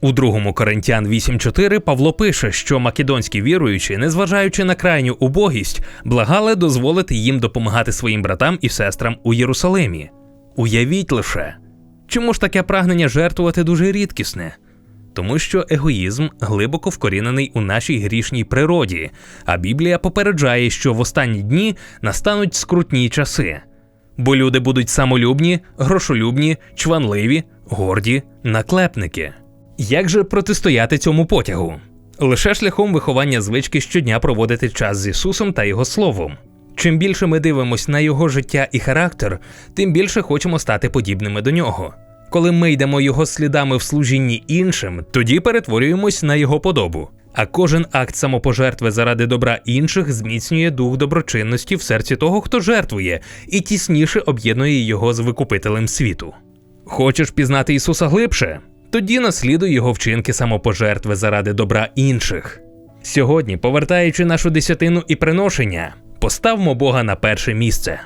У другому Коринтян 8.4 Павло пише, що македонські віруючі, незважаючи на крайню убогість, благали дозволити їм допомагати своїм братам і сестрам у Єрусалимі. Уявіть лише, чому ж таке прагнення жертвувати дуже рідкісне? Тому що егоїзм глибоко вкорінений у нашій грішній природі, а Біблія попереджає, що в останні дні настануть скрутні часи. Бо люди будуть самолюбні, грошолюбні, чванливі, горді, наклепники. Як же протистояти цьому потягу? Лише шляхом виховання звички щодня проводити час з Ісусом та Його Словом. Чим більше ми дивимося на його життя і характер, тим більше хочемо стати подібними до нього. Коли ми йдемо його слідами в служінні іншим, тоді перетворюємось на його подобу. А кожен акт самопожертви заради добра інших зміцнює дух доброчинності в серці того, хто жертвує, і тісніше об'єднує його з викупителем світу. Хочеш пізнати Ісуса глибше? Тоді наслідуй його вчинки самопожертви заради добра інших. Сьогодні, повертаючи нашу десятину і приношення, поставмо Бога на перше місце.